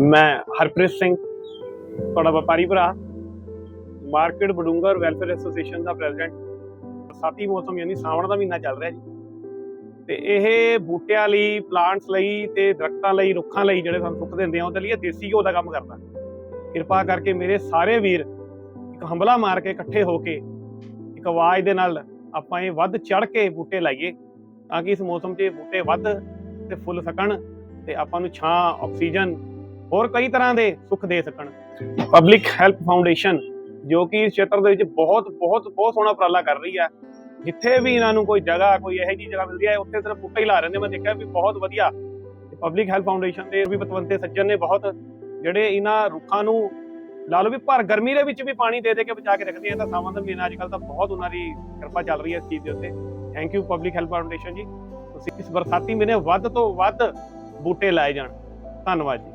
ਮੈਂ ਹਰਪ੍ਰੀਤ ਸਿੰਘ, ਤੁਹਾਡਾ ਵਪਾਰੀ ਭਰਾ, ਮਾਰਕੀਟ ਬਡੂੰਗਰ ਵੈਲਫੇਅਰ ਐਸੋਸੀਏਸ਼ਨ ਦਾ ਪ੍ਰੈਜ਼ੀਡੈਂਟ। ਬਰਸਾਤੀ ਮੌਸਮ ਯਾਨੀ ਸਾਵਣ ਦਾ ਮਹੀਨਾ ਚੱਲ ਰਿਹਾ ਜੀ। ਤੇ ਇਹ ਬੂਟਿਆਂ ਲਈ, ਪਲਾਂਟਸ ਲਈ ਤੇ ਦਰਖਤਾਂ ਲਈ, ਰੁੱਖਾਂ ਲਈ ਜਿਹੜੇ ਸਾਨੂੰ ਸੁੱਖ ਦਿੰਦੇ ਆ ਉਹਦੇ ਲਈ ਦੇਸੀ ਘਿਓ ਦਾ ਕੰਮ ਕਰਦਾ। ਕਿਰਪਾ ਕਰਕੇ ਮੇਰੇ ਸਾਰੇ ਵੀਰ ਇੱਕ ਹੰਬਲਾ ਮਾਰ ਕੇ ਇਕੱਠੇ ਹੋ ਕੇ ਇੱਕ ਆਵਾਜ਼ ਦੇ ਨਾਲ ਆਪਾਂ ਇਹ ਵੱਧ ਚੜ ਕੇ ਬੂਟੇ ਲਾਈਏ ਤਾਂ ਕਿ ਇਸ ਮੌਸਮ 'ਚ ਇਹ ਬੂਟੇ ਵੱਧ ਤੇ ਫੁੱਲ ਸਕਣ ਤੇ ਆਪਾਂ ਨੂੰ ਛਾਂ, ਆਕਸੀਜਨ ਹੋਰ ਕਈ ਤਰ੍ਹਾਂ ਦੇ ਸੁੱਖ ਦੇ ਸਕਣ। ਪਬਲਿਕ ਹੈਲਪ ਫਾਊਂਡੇਸ਼ਨ ਜੋ ਕਿ ਇਸ ਖੇਤਰ ਦੇ ਵਿੱਚ ਬਹੁਤ ਬਹੁਤ ਬਹੁਤ ਸੋਹਣਾ ਉਪਰਾਲਾ ਕਰ ਰਹੀ ਹੈ ਜਿੱਥੇ ਵੀ ਇਹਨਾਂ ਨੂੰ ਕੋਈ ਜਗ੍ਹਾ, ਕੋਈ ਇਹੋ ਜਿਹੀ ਜਗ੍ਹਾ ਮਿਲਦੀ ਹੈ ਉੱਥੇ ਸਿਰਫ ਬੂਟੇ ਹੀ ਲਾ ਰਹੇ ਨੇ ਮੈਂ ਦੇਖਿਆ ਵੀ ਬਹੁਤ ਵਧੀਆ। ਪਬਲਿਕ ਹੈਲਥ ਫਾਊਂਡੇਸ਼ਨ ਦੇ ਵੀ ਪਤਵੰਤੇ ਸੱਜਣ ਨੇ ਬਹੁਤ, ਜਿਹੜੇ ਇਹਨਾਂ ਰੁੱਖਾਂ ਨੂੰ ਲਾ ਲਓ ਵੀ ਭਰ, ਗਰਮੀ ਦੇ ਵਿੱਚ ਵੀ ਪਾਣੀ ਦੇ ਦੇ ਕੇ ਬਚਾ ਕੇ ਰੱਖਦੇ ਆ, ਤਾਂ ਸਾਵਣ ਦਾ ਮਹੀਨਾ ਅੱਜ ਕੱਲ ਤਾਂ ਬਹੁਤ ਉਹਨਾਂ ਦੀ ਕਿਰਪਾ ਚੱਲ ਰਹੀ ਹੈ ਇਸ ਚੀਜ਼ ਦੇ ਉੱਤੇ। Thank you public health foundation ji. ਤੁਸੀਂ ਇਸ ਬਰਸਾਤੀ ਮਹੀਨੇ ਵੱਧ ਤੋਂ ਵੱਧ ਬੂਟੇ ਲਾਏ ਜਾਣ। ਧੰਨਵਾਦ ਜੀ।